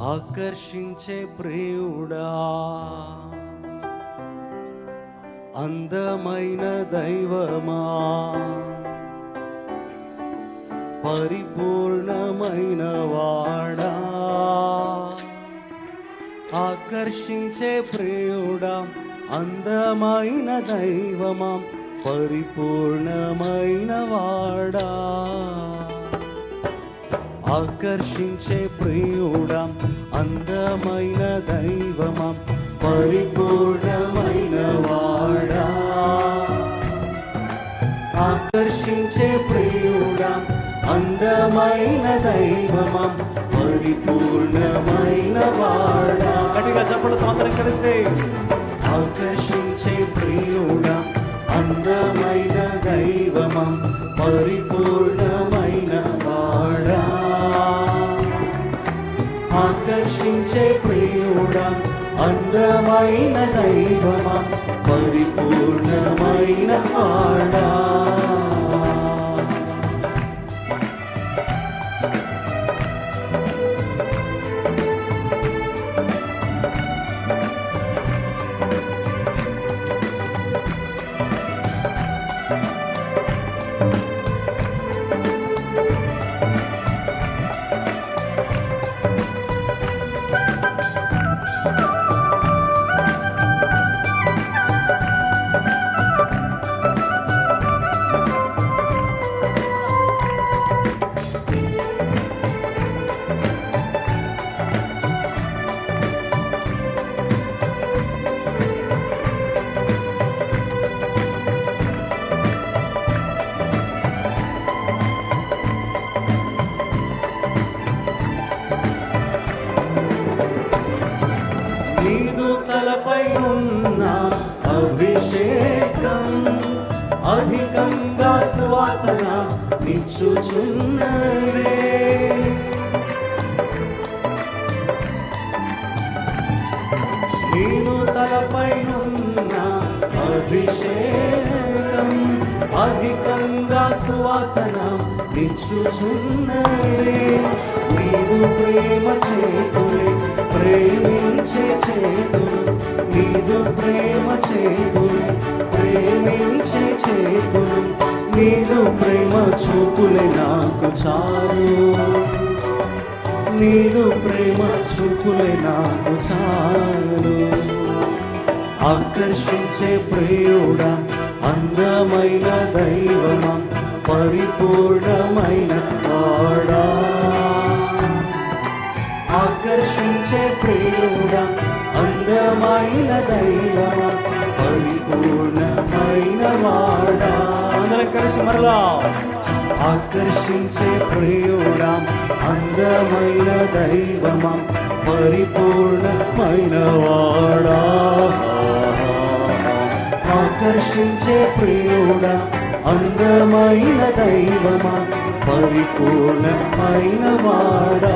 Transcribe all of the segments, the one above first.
ఆకర్షించే ప్రియుడా. అందమైన దైవమా. పరిపూర్ణమైన వాడా. ఆకర్షించే ప్రియుడా అందమైన దైవమా. పరిపూర్ణమైన వాడా. ఆకర్షించే ప్రియుడా అందమైన దైవమా? పరిపూర్ణమైన వాడా? ఆకర్షించే ప్రియుడా? అందమైన దైవమా? పరిపూర్ణమైన వాడా? కటిగా చెప్పలతో తొందరం కలిసే. ఆకర్షించే ప్రియుడా అందమైన దైవమా పరిపూర్ణమైన తలపై ఉన్న అభిషేకం అధికంగా సువాసన నిచ్చుచున్నదే నేను తలపై ఉన్న అభిషేకం అధికంగా సువాసన నిచ్చుచున్నదే నీదు ప్రేమ చేతులే ప్రేమించే చేతులు. నీదు ప్రేమ చేతులే ప్రేమించే చేతులు. నీదు ప్రేమ చూపులే నాకు చాలు. నీదు ప్రేమ చూపులే నాకు చాలు. ఆకర్షించే ప్రియుడా అందమైన దైవమా పరిపూర్ణమైన వాడా ఆకర్షించే ప్రియుడా అందమైన దైవమా పరిపూర్ణమైన వాడా అందరం కలిసి మరలా. ఆకర్షించే ప్రియుడా అందమైన దైవమా పరిపూర్ణమైన వాడా దర్శించే ప్రియుడా అందమైన దైవమా పరిపూర్ణమైన వాడా.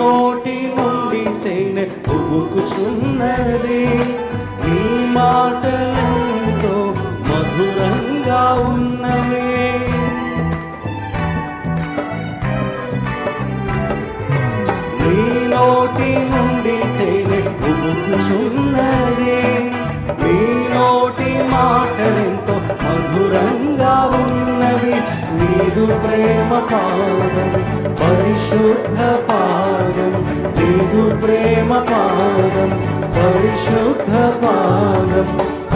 నోటి నుండి తేనె ఉబుకుచున్నది నీ మాటలతో మధురంగా ఉన్నవే. నీ నోటి నుండి తేనె ఉబుకుచున్నది నీ నోటి మాటలెంతో మధురంగా ఉన్నవి. నీదు ప్రేమ పాదం పరిశుద్ధ పాదం ప్రేమ పాదం పరిశుద్ధ పాదం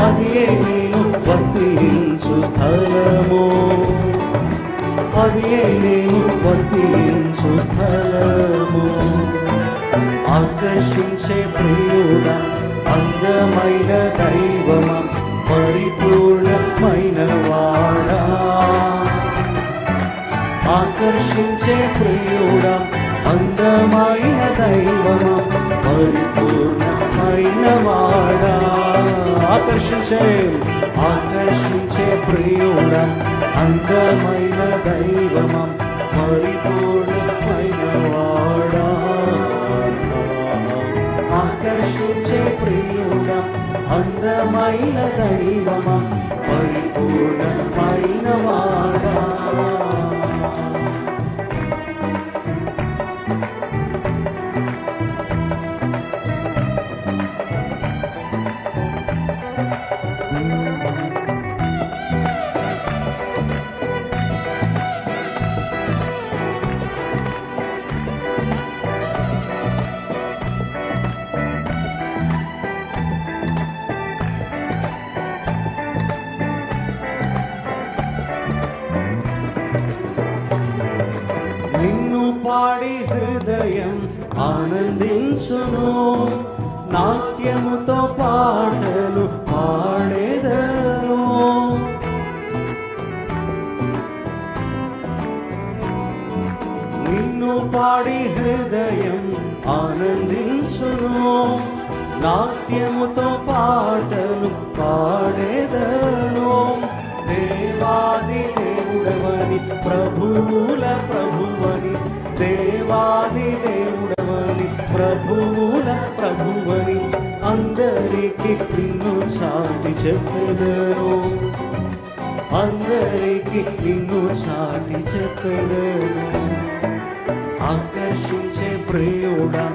అది నేను వసించు స్థలము? అది నేను వసించు స్థలము? ఆకర్షించే ప్రియుడ అందమైన దైవమ పరిపూర్ణమైన వాడా? ఆకర్షించే ప్రియుడా ఆకర్షించే ఆకర్షించే ప్రియుడ అందమైన దైవమా పరిపూర్ణమైన వాడా. ఆకర్షించే ప్రియుడ అందమైన దైవమా పరిపూర్ణమైన వాడా. ఆనందించును నాట్యముతో పాటలు పాడేదను. నిన్ను పాడి హృదయం ఆనందించును నాట్యముతో పాటలు పాడేదను. దేవాది దేవుడవని ప్రభువుల ప్రభువని దేవాది దేవుడ ప్రభువుల ప్రభువని అందరికీ నిన్ను చాటి చెప్పెదను అందరికీ నిన్ను చాటి చెప్పెదను ఆకర్షించే ప్రియుడా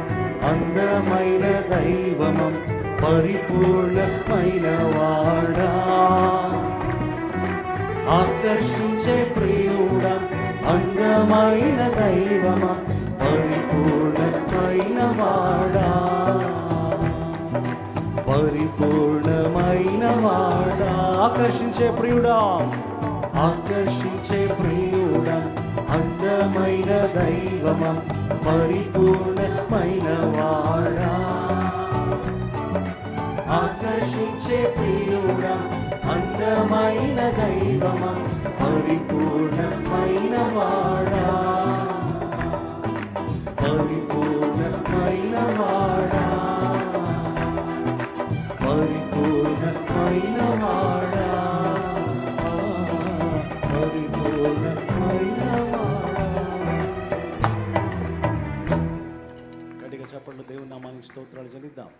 అందమైన దైవమం పరిపూర్ణమైన వాడా ఆకర్షించే ప్రియుడా అందమైన దైవమా పరిపూర్ణమైన పరిపూర్ణమైనవాడా పరిపూర్ణమైనవాడా ఆకర్షించే ప్రియుడా. ఆకర్షించే ప్రియుడా. అందమైన దైవమా. పరిపూర్ణమైనవాడా ఆకర్షించే ప్రియుడా. escuridão.